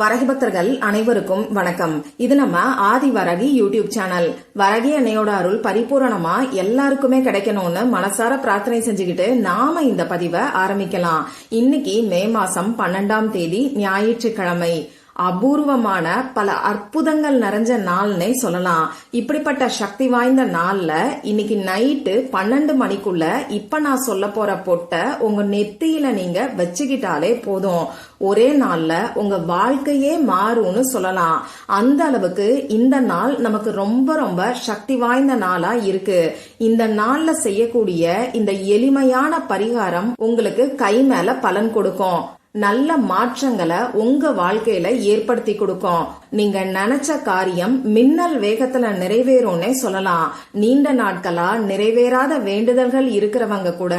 வரகி பக்தர்கள் அனைவருக்கும் வணக்கம். இது நம்ம ஆதி வரகி யூடியூப் சேனல். வரகி அன்னையோட அருள் பரிபூரணமா எல்லாருக்குமே கிடைக்கணும்னு மனசார பிரார்த்தனை செஞ்சுக்கிட்டு நாம இந்த பதிவை ஆரம்பிக்கலாம். இன்னைக்கு மே மாசம் பன்னெண்டாம் தேதி ஞாயிற்றுக்கிழமை. அபூர்வமான பல அற்புதங்கள் நிறைஞ்ச நாள்னே சொல்லலாம். இப்படிப்பட்ட சக்தி வாய்ந்த நாள்ல இன்னைக்கு நைட்டு பன்னெண்டு மணிக்குள்ள இப்ப நான் சொல்ல போற பொட்டை உங்க நெத்தியில நீங்க வச்சுக்கிட்டாலே போதும். ஒரே நாள்ல உங்க வாழ்க்கையே மாறும்னு சொல்லலாம். அந்த அளவுக்கு இந்த நாள் நமக்கு ரொம்ப ரொம்ப சக்தி வாய்ந்த நாளா இருக்கு. இந்த நாள்ல செய்யக்கூடிய இந்த எளிமையான பரிகாரம் உங்களுக்கு கை மேல பலன் கொடுக்கும். நல்ல மாற்றங்களை உங்க வாழ்க்கையில ஏற்படுத்தி கொடுக்கும். நீங்க நினைச்ச காரியம் மின்னல் வேகத்துல நிறைவேறும்னே சொல்லலாம். நீண்ட நாட்களா நிறைவேறாத வேண்டுதல்கள் இருக்கிறவங்க கூட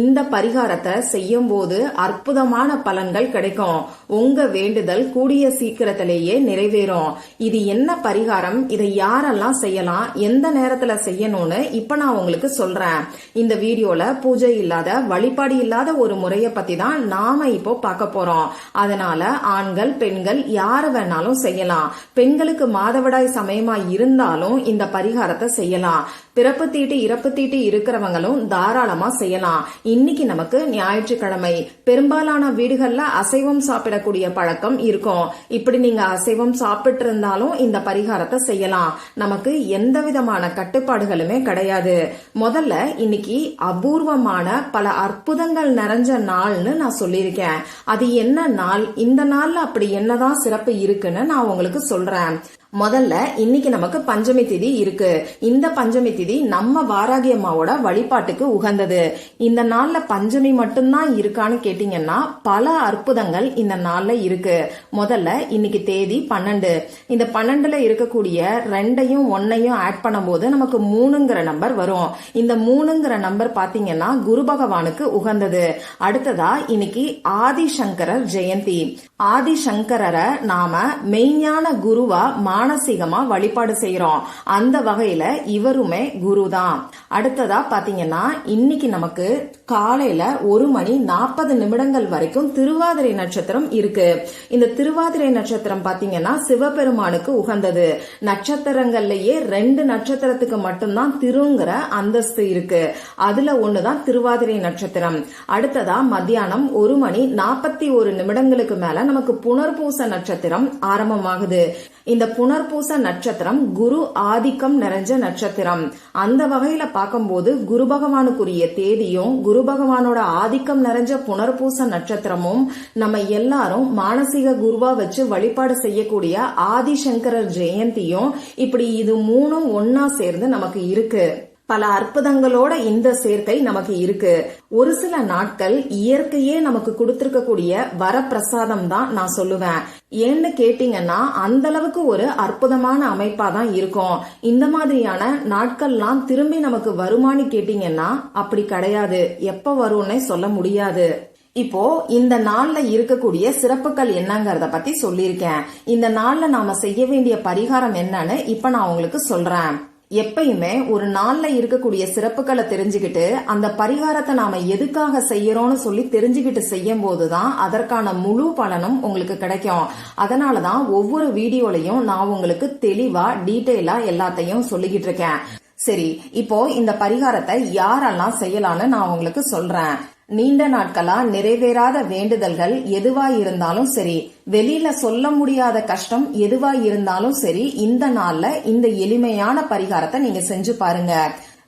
இந்த பரிகாரத்தை செய்யும் போது அற்புதமான பலன்கள் கிடைக்கும். உங்க வேண்டுதல் கூடிய சீக்கிரத்திலேயே நிறைவேறும். இது என்ன பரிகாரம்? இதை யாரெல்லாம் செய்யலாம்? எந்த நேரத்துல செய்யணும்னு இப்ப நான் உங்களுக்கு சொல்றேன். இந்த வீடியோல பூஜை இல்லாத வழிபாடு இல்லாத ஒரு முறைய பத்தி தான் நாம இப்போ பார்க்க போறோம். அதனால ஆண்கள் பெண்கள் யார வேணாலும் செய்யலாம். பெண்களுக்கு மாதவிடாய் சமயமா இருந்தாலும் இந்த பரிகாரத்தை செய்யலாம். பிறப்பு தீட்டு இறப்பு தீட்டு இருக்கிறவங்களும் தாராளமா செய்யலாம். இன்னைக்கு நமக்கு ஞாயிற்றுக்கிழமை. பெரும்பாலான வீடுகள்ல அசைவம் சாப்பிடக்கூடிய பழக்கம் இருக்கும். இப்படி நீங்க அசைவம் சாப்பிட்டு இருந்தாலும் இந்த பரிகாரத்தை செய்யலாம். நமக்கு எந்த விதமான கட்டுப்பாடுகளுமே கிடையாது. முதல்ல இன்னைக்கு அபூர்வமான பல அற்புதங்கள் நிறைஞ்ச நாள்னு நான் சொல்லியிருக்கேன். அது என்ன நாள்? இந்த நாள்ல அப்படி என்னதான் சிறப்பு இருக்குன்னு நான் உங்களுக்கு சொல்றேன். முதல்ல இன்னைக்கு நமக்கு பஞ்சமி திதி இருக்கு. இந்த பஞ்சமி திதி நம்ம வாராகி அம்மாவோட வழிபாட்டுக்கு உகந்தது. இந்த நாள்ல பஞ்சமி மட்டும்தான் இருக்கான்னு கேட்டீங்கன்னா பல அற்புதங்கள் இந்த நாள்ல இருக்கு. முதல்ல இன்னைக்கு தேதி பன்னெண்டு. இந்த பன்னெண்டுல இருக்கக்கூடிய ரெண்டையும் ஒன்னையும் ஆட் பண்ணும்போது நமக்கு மூணுங்கிற நம்பர் வரும். இந்த மூணுங்கிற நம்பர் பாத்தீங்கன்னா குரு பகவானுக்கு உகந்தது. அடுத்ததா இன்னைக்கு ஆதிசங்கரர் ஜெயந்தி. ஆதிசங்கரரை நாம மெய்ஞான குருவா மானசீகமா வழிபாடு செய்யறோம் அந்த வகையில இவருமே குரு தான் அடுத்ததா பாத்தீங்கன்னா இன்னைக்கு நமக்கு காலையில ஒரு மணி நாற்பது நிமிடங்கள் வரைக்கும் திருவாதிரை நட்சத்திரம் இருக்கு. இந்த திருவாதிரை நட்சத்திரம் பாத்தீங்கன்னா சிவபெருமானுக்கு உகந்தது. நட்சத்திரங்கள்லயே ரெண்டு நட்சத்திரத்துக்கு மட்டும்தான் திருங்கிற அந்தஸ்து இருக்கு. அதுல ஒண்ணுதான் திருவாதிரை நட்சத்திரம். அடுத்ததா மத்தியானம் ஒரு மணி நாற்பத்தி ஒரு நிமிடங்களுக்கு மேல நமக்கு புனர்பூச நட்சத்திரம் ஆரம்பமாகுது. இந்த புனர் புனர்பூச நட்சத்திரம் குரு ஆதிக்கம் நிறைஞ்ச நட்சத்திரம். அந்த வகையில பார்க்கும்போது குரு பகவானுக்குரிய தேதியும் குரு பகவானோட ஆதிக்கம் நிறைஞ்ச புனர்பூச நட்சத்திரமும் நம்ம எல்லாரும் மானசீக குருவா வச்சு வழிபாடு செய்யக்கூடிய ஆதிசங்கரர் ஜெயந்தியும் இப்படி இது மூணும் ஒன்னா சேர்ந்து நமக்கு இருக்கு. பல அற்புதங்களோட இந்த சேர்க்கை நமக்கு இருக்கு. ஒரு சில நாட்கள் இயற்கையே நமக்கு கொடுத்திருக்கக்கூடிய வரப்பிரசாதம் தான் நான் சொல்லுவேன். ஏன்னு கேட்டீங்கன்னா அந்த அளவுக்கு ஒரு அற்புதமான அமைப்பா தான் இருக்கும். இந்த மாதிரியான நாட்கள்லாம் திரும்பி நமக்கு வருமானு கேட்டீங்கன்னா அப்படி கிடையாது. எப்ப வரும்னே சொல்ல முடியாது. இப்போ இந்த நாள்ல இருக்கக்கூடிய சிறப்புகள் என்னங்கறத பத்தி சொல்லியிருக்கேன். இந்த நாள்ல நாம செய்ய வேண்டிய பரிகாரம் என்னன்னு இப்ப நான் உங்களுக்கு சொல்றேன். எப்பயுமே ஒரு நாள்ல இருக்கக்கூடிய சிறப்புகளை தெரிஞ்சுக்கிட்டு அந்த பரிகாரத்தை நாம எதுக்காக செய்யறோம்னு சொல்லி தெரிஞ்சுக்கிட்டு செய்யும் போதுதான் அதற்கான முழு பலனும் உங்களுக்கு கிடைக்கும். அதனாலதான் ஒவ்வொரு வீடியோலையும் நான் உங்களுக்கு தெளிவா டீட்டெயிலா எல்லாத்தையும் சொல்லிக்கிட்டு இருக்கேன். சரி இப்போ இந்த பரிகாரத்தை யாரெல்லாம் செய்யலாம்னு நான் உங்களுக்கு சொல்றேன். நீண்ட நாட்களா நிறைவேறாத வேண்டுதல்கள் எதுவா இருந்தாலும் சரி வெளியில சொல்ல முடியாத கஷ்டம் எதுவா இருந்தாலும் சரி இந்த நாள்ல இந்த எளிமையான பரிகாரத்தை நீங்க செஞ்சு பாருங்க.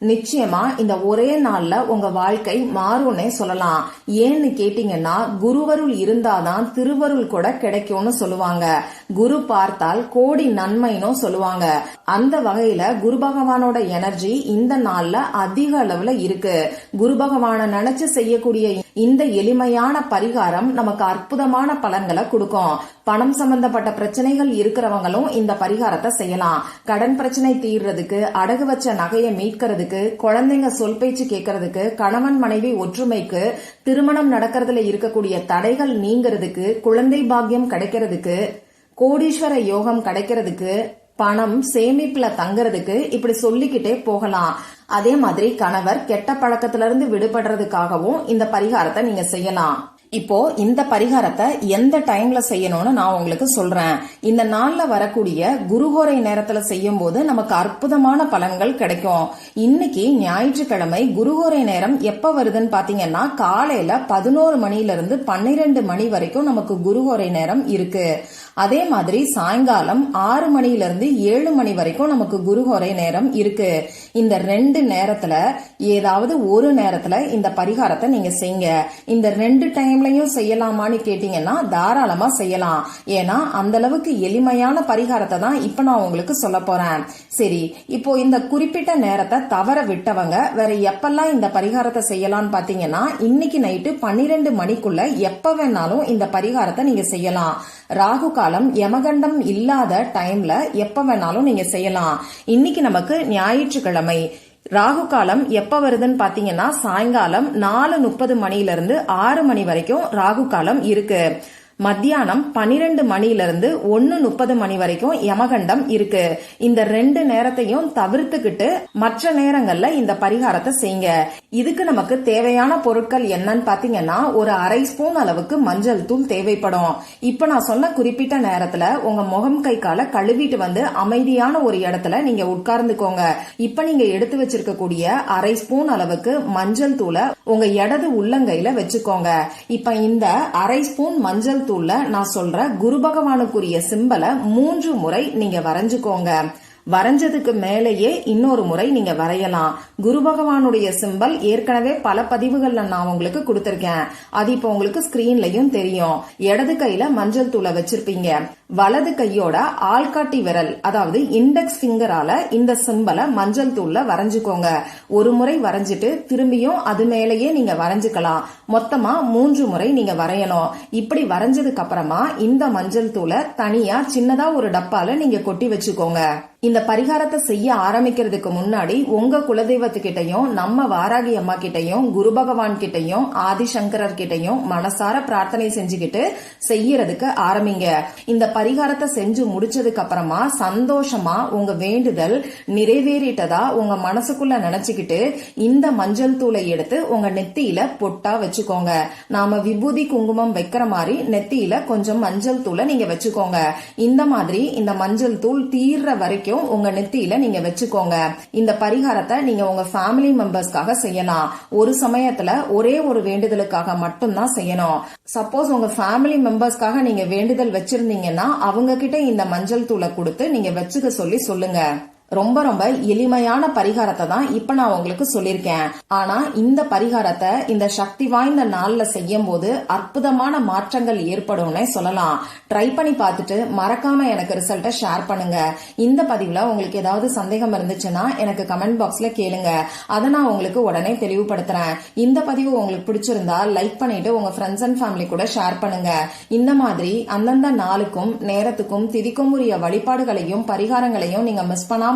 நிச்சயமா இந்த ஒரே நாள்ல உங்க வாழ்க்கை மாறும்னே சொல்லலாம். ஏன்னு கேட்டீங்கன்னா குருவருள் இருந்தாதான் திருவருள் கூட கிடைக்கும்னு சொல்லுவாங்க. குரு பார்த்தால் கோடி நன்மைனும் சொல்லுவாங்க. அந்த வகையில குரு பகவானோட எனர்ஜி இந்த நாள்ல அதிக அளவுல இருக்கு. குரு பகவான நினைச்சு செய்யக்கூடிய இந்த எளிமையான பரிகாரம் நமக்கு அற்புதமான பலன்களை கொடுக்கும். பணம் சம்பந்தப்பட்ட பிரச்சனைகள் இருக்கிறவங்களும் இந்த பரிகாரத்தை செய்யலாம். கடன் பிரச்சனை தீர்றதுக்கு அடகு வச்ச நகையை மீட்கிறதுக்கு குழந்தைங்க சொல் பேச்சு கேட்கறதுக்கு கணவன் மனைவி ஒற்றுமைக்கு திருமணம் நடக்கிறதுல இருக்கக்கூடிய தடைகள் நீங்கிறதுக்கு குழந்தை பாக்கியம் கிடைக்கிறதுக்கு கோடீஸ்வர யோகம் கிடைக்கிறதுக்கு பணம் சேமிப்புல தங்கறதுக்கு இப்படி சொல்லிக்கிட்டே போகலாம். அதே மாதிரி கணவர் கெட்ட பழக்கத்துல இருந்து விடுபடுறதுக்காகவும் இந்த பரிகாரத்தை நீங்க செய்யலாம். இப்போ இந்த பரிகாரத்தை எந்த டைம்ல செய்யணும்னு நான் உங்களுக்கு சொல்றேன். இந்த நாள்ல வரக்கூடிய குருகோரை நேரத்துல செய்யும் போது நமக்கு அற்புதமான பலன்கள் கிடைக்கும். இன்னைக்கு ஞாயிற்றுக்கிழமை குருகோரை நேரம் எப்ப வருதுன்னு பாத்தீங்கன்னா காலையில பதினோரு மணில இருந்து பன்னிரெண்டு மணி வரைக்கும் நமக்கு குருகோரை நேரம் இருக்கு. அதே மாதிரி சாயங்காலம் ஆறு மணிலிருந்து ஏழு மணி வரைக்கும் நமக்கு குருஹொரை நேரம் இருக்கு. இந்த ரெண்டு நேரத்துல ஏதாவது ஒரு நேரத்துல இந்த பரிகாரத்தை நீங்க செய்யுங்க இந்த ரெண்டு டைம்லயும் செய்யலாமான்னு கேட்டீங்கன்னா தாராளமா செய்யலாம். ஏன்னா அந்த அளவுக்கு எளிமையான பரிகாரத்தை தான் இப்ப நான் உங்களுக்கு சொல்ல போறேன். சரி இப்போ இந்த குறிப்பிட்ட நேரத்தை தவற விட்டவங்க வேற எப்பெல்லாம் இந்த பரிகாரத்தை செய்யலாம்னு பாத்தீங்கன்னா இன்னைக்கு நைட்டு பன்னிரெண்டு மணிக்குள்ள எப்ப வேணாலும் இந்த பரிகாரத்தை நீங்க செய்யலாம். ராகு காலம் யமகண்டம் இல்லாத டைம்ல எப்ப வேணாலும் நீங்க செய்யலாம். இன்னைக்கு நமக்கு ஞாயிற்றுக்கிழமை. ராகு காலம் எப்ப வருதுன்னு பாத்தீங்கன்னா சாயங்காலம் நாலு முப்பது மணில இருந்து ஆறு மணி வரைக்கும் ராகு காலம் இருக்கு. மத்தியானம் பனிரெண்டு மணிலிருந்து ஒன்னு முப்பது மணி வரைக்கும் யமகண்டம் இருக்கு. இந்த ரெண்டு நேரத்தையும் தவிர்த்துக்கிட்டு மற்ற நேரங்கள்ல இந்த பரிகாரத்தை செய்யுங்க. இதுக்கு நமக்கு தேவையான பொருட்கள் என்னன்னு பாத்தீங்கன்னா ஒரு அரை ஸ்பூன் அளவுக்கு மஞ்சள் தூள் தேவைப்படும். இப்ப நான் சொன்ன குறிப்பிட்ட நேரத்துல உங்க முகம் கை கால கழுவிட்டு வந்து அமைதியான ஒரு இடத்துல நீங்க உட்கார்ந்துக்கோங்க. இப்ப நீங்க எடுத்து வச்சிருக்கக்கூடிய அரை ஸ்பூன் அளவுக்கு மஞ்சள் தூளை உங்க இடது உள்ளங்கையில வச்சுக்கோங்க. இப்ப இந்த அரை ஸ்பூன் மஞ்சள் தூள்ல நான் சொல்ற குரு பகவானுக்குரிய சிம்பலை மூன்று முறை நீங்க வரைஞ்சுக்கோங்க. வரைஞ்சதுக்கு மேலேயே இன்னொரு முறை நீங்க வரையலாம். குரு பகவானுடைய சிம்பல் ஏற்கனவே பல பதிவுகள்ல நான் உங்களுக்கு கொடுத்திருக்கேன். அது இப்போ உங்களுக்கு ஸ்கிரீன்லயும் தெரியும். இடது கையில மஞ்சள் தூளை வச்சிருப்பீங்க. வலது கையோட ஆள்காட்டி விரல் அதாவது இண்டெக்ஸ் ஃபிங்கரால இந்த சிம்பலை மஞ்சள் தூள்ல வரைஞ்சுக்கோங்க. ஒரு முறை வரைஞ்சிட்டு திரும்பியும் அது மேலேயே நீங்க வரைஞ்சுக்கலாம். மொத்தமா மூன்று முறை நீங்க வரையணும். இப்படி வரைஞ்சதுக்கு அப்புறமா இந்த மஞ்சள் தூளை தனியா சின்னதா ஒரு டப்பால நீங்க கொட்டி வச்சுக்கோங்க. இந்த பரிகாரத்தை செய்ய ஆரம்பிக்கிறதுக்கு முன்னாடி உங்க குலதெய்வத்துக்கிட்டையும் நம்ம வாராகி அம்மா கிட்டையும் குரு பகவான் கிட்டையும் ஆதிசங்கரர் கிட்டையும் மனசார பிரார்த்தனை செஞ்சுக்கிட்டு செய்யறதுக்கு ஆரம்பிங்க. இந்த பரிகாரத்தை செஞ்சு முடிச்சதுக்கு அப்புறமா சந்தோஷமா உங்க வேண்டுதல் நிறைவேறிட்டதா உங்க மனசுக்குள்ள நினைச்சுக்கிட்டு இந்த மஞ்சள் தூளை எடுத்து உங்க நெத்தியில பொட்டா வச்சுக்கோங்க. நாம விபூதி குங்குமம் வைக்கிற மாதிரி நெத்தியில கொஞ்சம் மஞ்சள் தூளை நீங்க வச்சுக்கோங்க. இந்த மாதிரி இந்த மஞ்சள் தூள் தீர்ற வரைக்கும் உங்க நெத்தியில நீங்க வச்சுக்கோங்க. இந்த பரிகாரத்தை நீங்க உங்க ஃபேமிலி மெம்பர்ஸ்க்காக செய்யலாம். ஒரு சமயத்துல ஒரே ஒரு வேண்டுதலுக்காக மட்டும்தான் செய்யணும். சப்போஸ் உங்க ஃபேமிலி மெம்பர்ஸ்க்காக நீங்க வேண்டுதல் வச்சிருந்தீங்கன்னா அவங்க கிட்ட இந்த மஞ்சள் தூளை கொடுத்து நீங்க வச்சுக்க சொல்லி சொல்லுங்க. ரொம்ப ரொம்ப எளிமையான பரிகாரத்தை தான் இப்ப நான் உங்களுக்கு சொல்லியிருக்கேன். ஆனா இந்த பரிகாரத்தை இந்த சக்தி வாய்ந்த நாள்ல செய்யும் போது அற்புதமான மாற்றங்கள் ஏற்படும்னே சொல்லலாம். ட்ரை பண்ணி பார்த்துட்டு மறக்காம எனக்கு ரிசல்ட்டை ஷேர் பண்ணுங்க. இந்த பதிவுல உங்களுக்கு ஏதாவது சந்தேகம் இருந்துச்சுன்னா எனக்கு கமெண்ட் பாக்ஸ்ல கேளுங்க. அதை நான் உங்களுக்கு உடனே தெளிவுபடுத்துறேன். இந்த பதிவு உங்களுக்கு பிடிச்சிருந்தா லைக் பண்ணிட்டு உங்க ஃப்ரெண்ட்ஸ் அண்ட் ஃபேமிலி கூட ஷேர் பண்ணுங்க. இந்த மாதிரி அந்தந்த நாளுக்கும் நேரத்துக்கும் திதிக்கும் உரிய வழிபாடுகளையும் பரிகாரங்களையும் நீங்க மிஸ் பண்ணாம